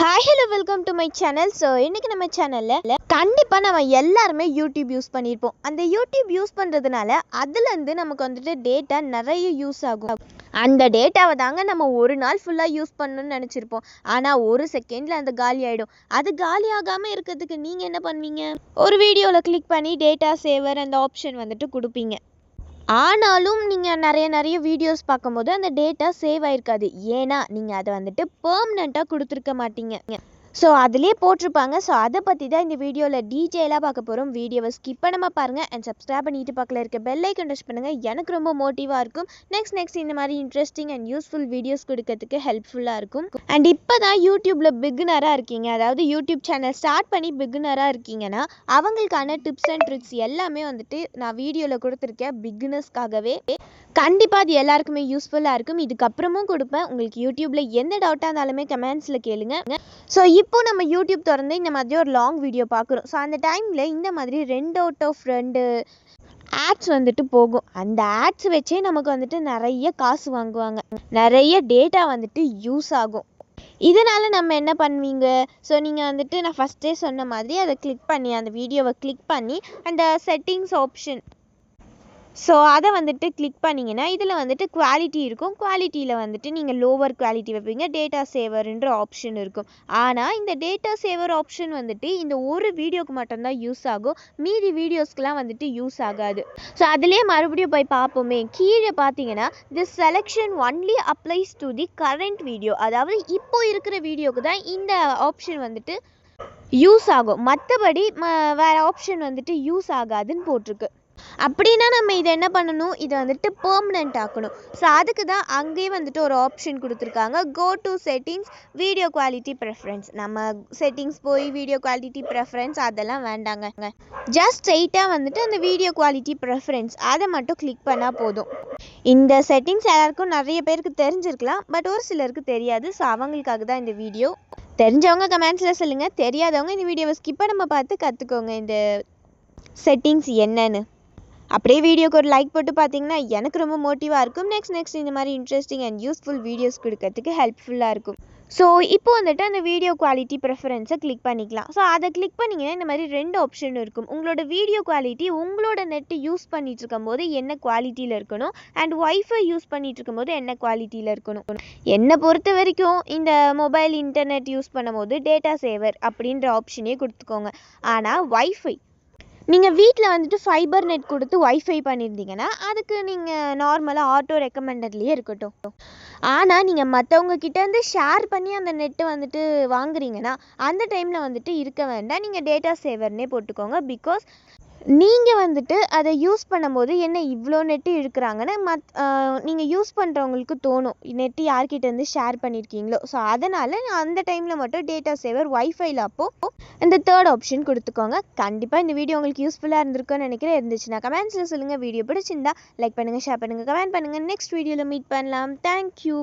Hi hello welcome to my channel so இன்றைக்கி நம்ம சேனலில் கண்டிப்பாக நம்ம எல்லாருமே யூடியூப் யூஸ் பண்ணியிருப்போம் அந்த யூடியூப் யூஸ் பண்ணுறதுனால அதுலேருந்து நமக்கு வந்துட்டு டேட்டா நிறைய யூஸ் ஆகும். அந்த டேட்டாவை தாங்க நம்ம ஒரு நாள் ஃபுல்லாக யூஸ் பண்ணணும்னு நினச்சிருப்போம். ஆனால் ஒரு செகண்டில் அந்த காலி ஆகிடும் அது காலி ஆகாமல் இருக்கிறதுக்கு நீங்கள் என்ன பண்ணுவீங்க? ஒரு வீடியோவில் கிளிக் பண்ணி டேட்டா சேவர் அந்த ஆப்ஷன் வந்துட்டு கொடுப்பீங்க. ஆனாலும் நீங்கள் நிறைய நிறைய வீடியோஸ் பார்க்கும்போது அந்த டேட்டா சேவ் ஆயிருக்காது. ஏன்னா நீங்கள் அதை வந்துட்டு பர்மனெண்ட்டாக கொடுத்துருக்க மாட்டீங்க. ஸோ அதிலே போட்டிருப்பாங்க. ஸோ அதை பற்றி தான் இந்த வீடியோவில் டீட்டெயிலாக பார்க்க போகிறோம் வீடியோவை ஸ்கிப் பண்ணாமல் பாருங்கள் அண்ட் சப்ஸ்கிரைப் பண்ணிட்டு பக்கத்தில் இருக்க பெல் ஐக்கன் டச் பண்ணுங்கள் எனக்கு ரொம்ப மோட்டிவாக இருக்கும். நெக்ஸ்ட் நெக்ஸ்ட் இந்த மாதிரி இன்ட்ரெஸ்டிங் அண்ட் யூஸ்ஃபுல் வீடியோஸ் கொடுக்கறதுக்கு ஹெல்ப்ஃபுல்லாக இருக்கும். அண்ட் இப்போ தான் யூடியூப்பில் பிகினராக இருக்கீங்க. அதாவது யூடியூப் சேனல் ஸ்டார்ட் பண்ணி பிகினராக இருக்கீங்கன்னா அவங்களுக்கான டிப்ஸ் அண்ட் ட்ரிக்ஸ் எல்லாமே வந்துட்டு நான் வீடியோவில் கொடுத்துருக்கேன் பிகினர்ஸ்க்காகவே கண்டிப்பாக அது எல்லாருக்குமே யூஸ்ஃபுல்லாக இருக்கும். இதுக்கப்புறமும் கொடுப்பேன். உங்களுக்கு யூடியூப்பில் எந்த டவுட்டாக இருந்தாலுமே கமெண்ட்ஸில் கேளுங்க. ஸோ இப்போ நம்ம யூடியூப் திறந்து இந்த மாதிரி ஒரு லாங் வீடியோ பார்க்குறோம். ஸோ அந்த டைமில் இந்த மாதிரி ரெண்டு அவுட் ஆஃப் ரெண்டு ஆட்ஸ் வந்துட்டு போகும். அந்த ஆட்ஸ் வச்சே நமக்கு வந்துட்டு நிறைய காசு வாங்குவாங்க. நிறைய டேட்டா வந்துட்டு யூஸ் ஆகும். இதனால் நம்ம என்ன பண்ணுவீங்க? ஸோ நீங்கள் வந்துட்டு நான் ஃபஸ்ட்டே சொன்ன மாதிரி அதை கிளிக் பண்ணி அந்த வீடியோவை கிளிக் பண்ணி அந்த செட்டிங்ஸ் ஆப்ஷன் ஸோ அதை வந்துட்டு கிளிக் பண்ணிங்கன்னா இதில் வந்துட்டு குவாலிட்டி இருக்கும். குவாலிட்டியில் வந்துட்டு நீங்கள் லோவர் குவாலிட்டி வைப்பீங்க. டேட்டா சேவர்ன்ற ஆப்ஷன் இருக்கும். ஆனால் இந்த டேட்டா சேவர் ஆப்ஷன் வந்துட்டு இந்த ஒரு வீடியோக்கு மட்டும்தான் யூஸ் ஆகும். மீதி வீடியோஸ்க்கெலாம் வந்துட்டு யூஸ் ஆகாது. ஸோ அதிலே மறுபடியும் போய் பார்ப்போமே. கீழே பார்த்தீங்கன்னா the selection only applies to the current video அதாவது இப்போ இருக்கிற வீடியோக்கு தான் இந்த ஆப்ஷன் வந்துட்டு யூஸ் ஆகும். மற்றபடி வேறு ஆப்ஷன் வந்துட்டு யூஸ் ஆகாதுன்னு போட்டிருக்கு. அப்படின்னா நம்ம இதை என்ன பண்ணணும்? இதை வந்துட்டு பெர்மனெண்ட் ஆக்கணும். ஸோ அதுக்கு தான் அங்கேயே வந்துட்டு ஒரு ஆப்ஷன் கொடுத்துருக்காங்க. Go to settings video quality preference நம்ம செட்டிங்ஸ் போய் வீடியோ குவாலிட்டி ப்ரெஃபரன்ஸ் அதெல்லாம் வேண்டாங்க. ஜஸ்ட் ஸ்ட்ரெயிட்டாக வந்துட்டு அந்த வீடியோ குவாலிட்டி ப்ரெஃபரன்ஸ் அதை மட்டும் கிளிக் பண்ணால் போதும். இந்த செட்டிங்ஸ் எல்லாருக்கும் நிறைய பேருக்கு தெரிஞ்சிருக்கலாம். பட் ஒரு சிலருக்கு தெரியாது. ஸோ அவங்களுக்காக தான் இந்த வீடியோ தெரிஞ்சவங்க கமெண்ட்ஸில் சொல்லுங்கள் தெரியாதவங்க இந்த வீடியோவை ஸ்கிப் பண்ணாமல் பார்த்து கற்றுக்கோங்க இந்த செட்டிங்ஸ் என்னன்னு. அப்படியே வீடியோக்கு ஒரு லைக் போட்டு பார்த்தீங்கன்னா எனக்கு ரொம்ப மோட்டிவாக இருக்கும். நெக்ஸ்ட் நெக்ஸ்ட் இந்த மாதிரி இன்ட்ரெஸ்டிங் அண்ட் யூஸ்ஃபுல் வீடியோஸ் கொடுக்கறதுக்கு ஹெல்ப்ஃபுல்லாக இருக்கும். ஸோ இப்போ வந்துட்டு அந்த வீடியோ குவாலிட்டி ப்ரெஃபரன்ஸை கிளிக் பண்ணிக்கலாம். ஸோ அதை கிளிக் பண்ணிங்கன்னா இந்த மாதிரி ரெண்டு ஆப்ஷன் இருக்கும். உங்களோட வீடியோ குவாலிட்டி உங்களோட நெட்டு யூஸ் பண்ணிட்டு இருக்கும்போது என்ன குவாலிட்டியில் இருக்கணும்? அண்ட் ஒய்ஃபை யூஸ் பண்ணிட்டு இருக்கும்போது என்ன குவாலிட்டியில் இருக்கணும்? என்னை பொறுத்த வரைக்கும் இந்த மொபைல் இன்டர்நெட் யூஸ் பண்ணும்போது டேட்டா சேவர் அப்படின்ற ஆப்ஷனே கொடுத்துக்கோங்க. ஆனால் ஒய்ஃபை நீங்கள் வீட்டில் வந்துட்டு ஃபைபர் நெட் கொடுத்து ஒய்ஃபை பண்ணியிருந்தீங்கன்னா அதுக்கு நீங்கள் நார்மலாக ஆட்டோ ரெக்கமெண்டட்லேயே இருக்கட்டும். ஆனால் நீங்கள் மற்றவங்க கிட்டேருந்து ஷேர் பண்ணி அந்த நெட்டை வந்துட்டு வாங்குறீங்கன்னா அந்த டைமில் வந்துட்டு இருக்க வேண்டாம். நீங்கள் டேட்டா சேவர்னே போட்டுக்கோங்க. பிகாஸ் நீங்கள் வந்துட்டு அதை யூஸ் பண்ணும்போது என்ன இவ்வளோ நெட்டு இழுக்கிறாங்கன்னு மத் நீங்கள் யூஸ் பண்ணுறவங்களுக்கு தோணும். நெட்டு யார்கிட்டேருந்து ஷேர் பண்ணியிருக்கீங்களோ ஸோ அதனால் அந்த டைமில் மட்டும் டேட்டா சேவர் ஒய்ஃபைல அப்போது இந்த தேர்ட் ஆப்ஷன் கொடுத்துக்கோங்க. கண்டிப்பாக இந்த வீடியோ உங்களுக்கு யூஸ்ஃபுல்லாக இருந்திருக்கும்னு நினைக்கிறேன். இருந்துச்சுன்னா கமெண்ட்ஸில் சொல்லுங்கள் வீடியோ பிடிச்சிருந்தா லைக் பண்ணுங்கள் ஷேர் பண்ணுங்கள் கமெண்ட் பண்ணுங்கள் நெக்ஸ்ட் வீடியோவில் மீட் பண்ணலாம். தேங்க்யூ